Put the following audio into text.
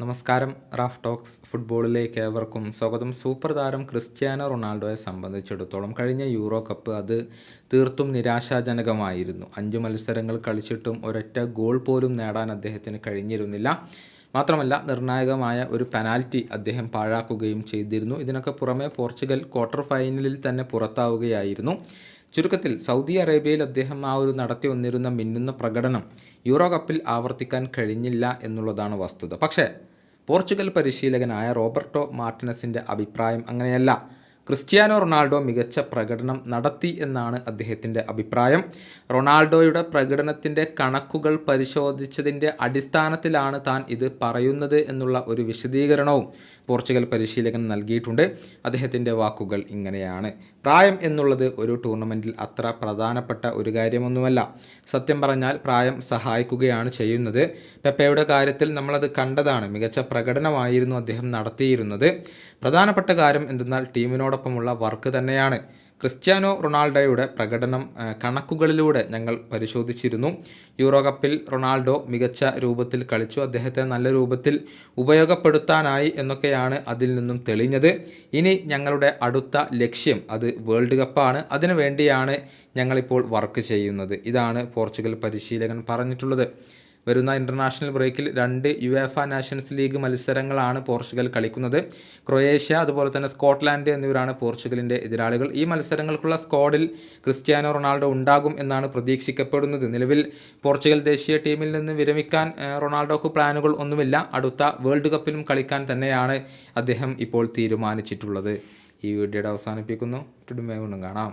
നമസ്കാരം. Raf talks ഫുട്ബോളിലേക്ക് ഏവർക്കും സ്വാഗതം. സൂപ്പർ താരം ക്രിസ്ത്യാനോ റൊണാൾഡോയെ സംബന്ധിച്ചിടത്തോളം കഴിഞ്ഞ യൂറോ കപ്പ് അത് തീർത്തും നിരാശാജനകമായിരുന്നു. അഞ്ച് മത്സരങ്ങൾ കളിച്ചിട്ടും ഒരൊറ്റ ഗോൾ പോലും നേടാൻ അദ്ദേഹത്തിന് കഴിഞ്ഞിരുന്നില്ല. മാത്രമല്ല നിർണായകമായ ഒരു പെനാൽറ്റി അദ്ദേഹം പാഴാക്കുകയും ചെയ്തിരുന്നു. ഇതിനൊക്കെ പുറമെ പോർച്ചുഗൽ ക്വാർട്ടർ ഫൈനലിൽ തന്നെ പുറത്താവുകയായിരുന്നു. ചുരുക്കത്തിൽ സൗദി അറേബ്യയിൽ അദ്ദേഹം ആ ഒരു നടത്തി വന്നിരുന്ന മിന്നുന്ന പ്രകടനം യൂറോ കപ്പിൽ ആവർത്തിക്കാൻ കഴിഞ്ഞില്ല എന്നുള്ളതാണ് വസ്തുത. പക്ഷേ പോർച്ചുഗൽ പരിശീലകനായ റോബർട്ടോ മാർട്ടിനസിന്റെ അഭിപ്രായം അങ്ങനെയല്ല. ക്രിസ്ത്യാനോ റൊണാൾഡോ മികച്ച പ്രകടനം നടത്തി എന്നാണ് അദ്ദേഹത്തിന്റെ അഭിപ്രായം. റൊണാൾഡോയുടെ പ്രകടനത്തിന്റെ കണക്കുകൾ പരിശോധിച്ചതിന്റെ അടിസ്ഥാനത്തിലാണ് താൻ ഇത് പറയുന്നത് എന്നുള്ള ഒരു വിശദീകരണവും പോർച്ചുഗൽ പരിശീലകൻ നൽകിയിട്ടുണ്ട്. അദ്ദേഹത്തിന്റെ വാക്കുകൾ ഇങ്ങനെയാണ്. പ്രായം എന്നുള്ളത് ഒരു ടൂർണമെന്റിൽ അത്ര പ്രധാനപ്പെട്ട ഒരു കാര്യമൊന്നുമല്ല. സത്യം പറഞ്ഞാൽ പ്രായം സഹായിക്കുകയാണ് ചെയ്യുന്നത്. പെപ്പയുടെ കാര്യത്തിൽ നമ്മളത് കണ്ടതാണ്. മികച്ച പ്രകടനമായിരുന്നു അദ്ദേഹം നടത്തിയിരുന്നത്. പ്രധാനപ്പെട്ട കാര്യം എന്തെന്നാൽ ടീമിനോടൊപ്പമുള്ള വർക്ക് തന്നെയാണ്. ക്രിസ്ത്യാനോ റൊണാൾഡോയുടെ പ്രകടനം കണക്കുകളിലൂടെ ഞങ്ങൾ പരിശോധിച്ചിരുന്നു. യൂറോ കപ്പിൽ റൊണാൾഡോ മികച്ച രൂപത്തിൽ കളിച്ചു. അദ്ദേഹത്തെ നല്ല രൂപത്തിൽ ഉപയോഗപ്പെടുത്താനായി എന്നൊക്കെയാണ് അതിൽ നിന്നും തെളിഞ്ഞത്. ഇനി ഞങ്ങളുടെ അടുത്ത ലക്ഷ്യം അത് വേൾഡ് കപ്പാണ്. അതിനുവേണ്ടിയാണ് ഞങ്ങളിപ്പോൾ വർക്ക് ചെയ്യുന്നത്. ഇതാണ് പോർച്ചുഗൽ പരിശീലകൻ പറഞ്ഞിട്ടുള്ളത്. വരുന്ന ഇന്റർനാഷണൽ ബ്രേക്കിൽ രണ്ട് യു എഫ നാഷൻസ് ലീഗ് മത്സരങ്ങളാണ് പോർച്ചുഗൽ കളിക്കുന്നത്. ക്രൊയേഷ്യ അതുപോലെ തന്നെ സ്കോട്ട്ലാൻഡ് എന്നിവരാണ് പോർച്ചുഗലിന്റെ എതിരാളികൾ. ഈ മത്സരങ്ങൾക്കുള്ള സ്ക്വാഡിൽ ക്രിസ്ത്യാനോ റൊണാൾഡോ ഉണ്ടാകും എന്നാണ് പ്രതീക്ഷിക്കപ്പെടുന്നത്. നിലവിൽ പോർച്ചുഗൽ ദേശീയ ടീമിൽ നിന്ന് വിരമിക്കാൻ റൊണാൾഡോക്ക് പ്ലാനുകൾ ഒന്നുമില്ല. അടുത്ത വേൾഡ് കപ്പിലും കളിക്കാൻ തന്നെയാണ് അദ്ദേഹം ഇപ്പോൾ തീരുമാനിച്ചിട്ടുള്ളത്. ഈ വീഡിയോയുടെ അവസാനിപ്പിക്കുന്നു. വീണ്ടും കാണാം.